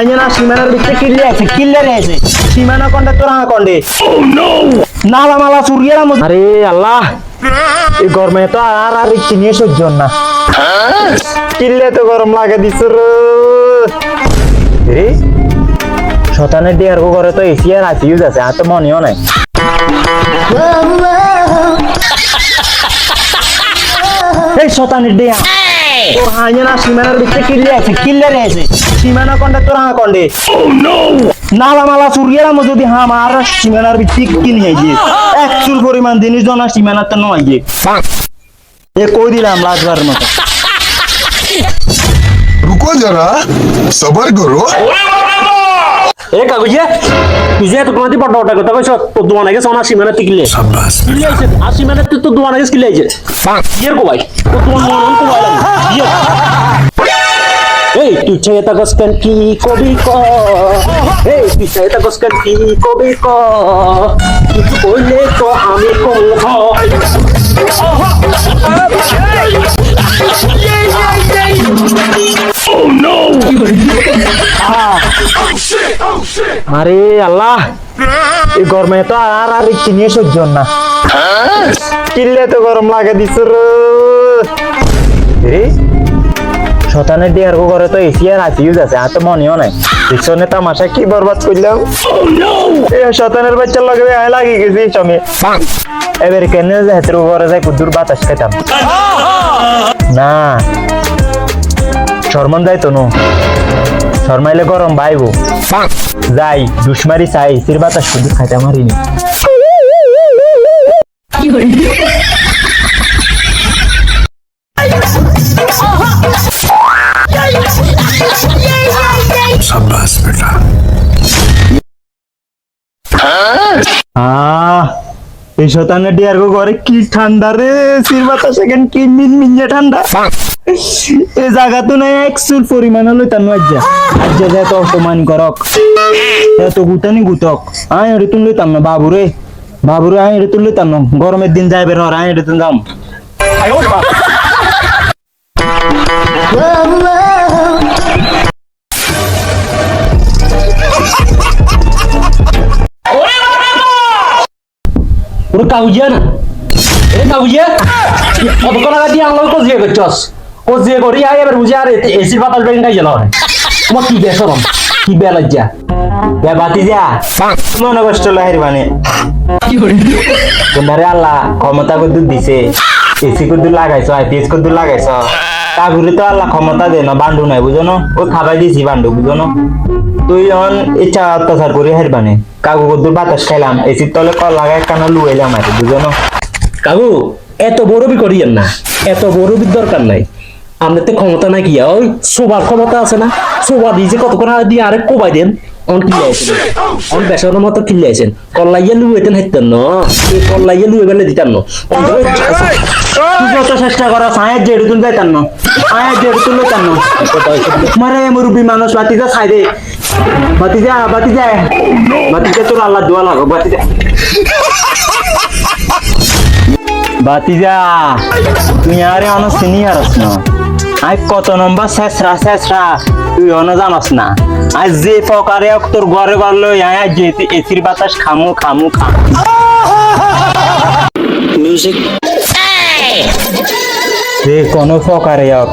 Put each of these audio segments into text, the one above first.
Hyena সীমানার ভিতরে কিল্লে আছে কিল্লে রয়েছে সীমানা কন্ডে তোরা কন্ডে। নালা মালা চুরিয়ে আরে আল্লাহ এই গরমে তো আর আর ইচ্ছে নিয়ে সহ্য না। কিল্লে তো গরম লাগে দিছ রে। শতানের ডিয়ার করে তো এসি আর আছি ইউজ আছে আর তো মনেও নাই। এই শতানের ডিয়া তোর হাইনা সীমানার ভিতরে কিল্লে আছে কিল্লে রয়েছে সীমানা কন্ডে তোরা কন্ডে নালা মালা চুরিয়ে যদি হাম আর সীমানার ভিতরে কিনে গিয়ে এক চুল পরিমাণ জিনিস জনা সীমানার তো নয় গিয়ে এ কই দিলাম লাজবার মতো रुको जरा सबर करो এ কাগজে তুই যে তো তোমাদের বড় বড় কথা কইছ তো দোয়া নাগে সোনা সীমানা টিকলে কিলে আইছে আর সীমানা তো দোয়া নাগে কিলে আইছে ইয়ের কো ভাই তো তোমার মন কো ভাই ইয়ে এই তুই চাই তা গসকান কি কবি ক? এই তুই চাই তা গসকান কি কবি ক? তুই কইলে তো আমি কম হয় আরে আল্লাহ এই গরমে তো আর আর ইচ্ছে নিয়ে সহ্য না। কিল্লে তো গরম লাগে দিছ রে শতানের দিয়ে আরও ঘরে তো এসি আর আইসিউ আছে আর তো মনেও নাই। পিছনে তামাশা কি বরবাদ করলাম? এ শতানের বাচ্চা লগে আয় লাগি গেছি আমি এবার কেন হেতের ঘরে যাই কুদুর বাতাস খেতাম? না। শর্মন যাই তো নো শর্মাইলে গরম বাইবো যাই, দুশমারি চাই সির বাতাস কুদুর খাইতে আমারিনি কি ঘরে কি ঠান্ডা রে? সির বাতাস এখন কি মিন ঠান্ডা? এই জায়গা তো নাই এক চুল পরিমাণ হলো তার নয় যা তো অপমান করক। এত গুতানি গুতক। আয় এড়ে তুললে তার না বাবুরে। বাবুরে আয় এড়ে তুললে তার না। গরমের দিন যাইবে না আয় এড়ে তুল যাম। ওরে কাউজিয়া না? এ কাউজিয়া? অত কোন লাগা দিয়ে আলো কোজিয়ে করছস? কোজিয়ে করি আই এবার বুঝে আর এসি বাতাস বেরিয়ে নাই জানো? তোমার কি বেসরম কি বেলজ্জা বে বাতি যা মনে কষ্ট লাহির মানে তোমারে আল্লাহ ক্ষমতা কদ্দুর দিছে। এসি কদ্দুর লাগাইছো আইপিএস কদ্দুর লাগাইছো। কাগুরি তো আল্লাহ ক্ষমতা দেয় না বান্ডু নাই, বুঝো না? ওই খাবার দিছি বান্ডু বুঝো না? তুই যখন ইচ্ছা অত্যাচার করি হের বানে কাগু কদ্দুর বাতাস খাইলাম এসির তলে কল লাগায় কানা লুয়াইলাম আর বুঝো না? কাকু, এত বড় বি করিয়েন না, এত বড় বি দরকার নাই। আমাদের তো ক্ষমতা নাই কি? ওই সোবার ক্ষমতা আছে না? সোবা দিয়ে যে কতক্ষণ দিয়ে আরেক কোবাই দেন অন আছেন অন বেসনের মতো কিলে আছেন কল্লাইয়া লুয়েতেন হাইতেন ন? এই কল্লাইয়া লুয়ে বেলে দিতেন ন? যত চেষ্টা করা সায়ের জেড়ে তুল যাইতাম না? সায়ের জেড়ে তুললে তার না? মারে মুরব্বী মানুষ বাতিজা খাই দে। বাতিজা বাতিজা। বাতিজা তোর আল্লাহ দোয়া লাগো বাতিজা। বাতিজা তুই আরে অন সিনিয়র আস না? আই কত নম্বর শেষরা শেষরা তুই অন জানাস না। আজ যে ফকারে তোর ঘরে ঘর লই আয় যে এসির বাতাস খামু খামু খামু। যে কোনো ফকারে হোক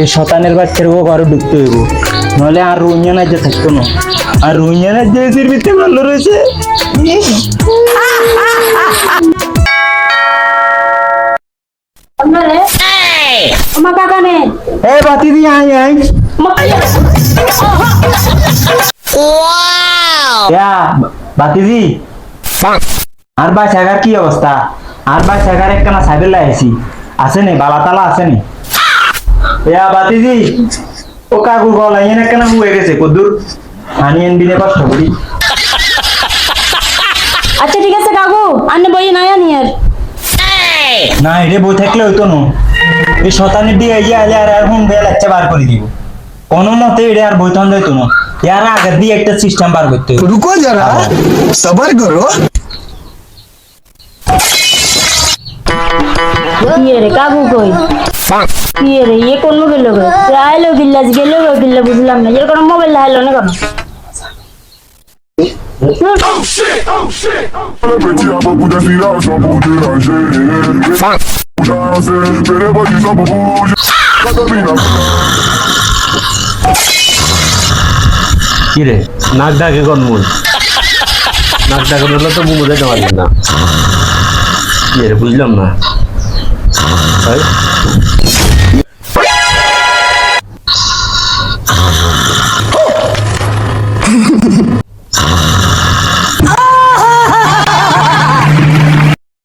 এই শতানের বাচ্চার গো ঘরে ঢুকতে হইব। নলে আর রুইয়া যে থাকতো না। আর রুইয়া যে এসির ভিতরে ভালো রয়েছে। আপনারে কাকা আয় ইয়া বাতিজি আর ভাই সাগার কি অবস্থা আর ভাই সাগার একখানা সাইবেল লাইছি আছে নি বালা তালা আছে নি ইয়া বাতিজি ও কাকুর গলা একখানা হুয়ে গেছে কদ্দুর আনি এন বিনে কষ্ট করি আচ্ছা ঠিক আছে কাকু আন্নে বই নাই আনি আর না এটা বই থাকলে হইতো না এই শতানের দিয়ে এই আলে আর হুম বেয়া লাগছে বার করে দিব। কোন মতে এটা আর বৈতন যাইতো তুমি এর আগে দিয়ে একটা সিস্টেম বার করতে রুকো যারা হ্যাঁ। সবার করো। ইয়ে রে কই? ইয়ে ইয়ে কোন মোবাইল লোক? আইলো বিল্লাজ গেল বিল্লা বুঝলাম না। এরকম মোবাইল লাগাইলো না কেন Oh shit! Oh shit! Oh shit! কিরে? নাক ডাকে কোন মূল? নাক ডাকে বললে তো মুখ যেতে পারবে না। বুঝলাম না।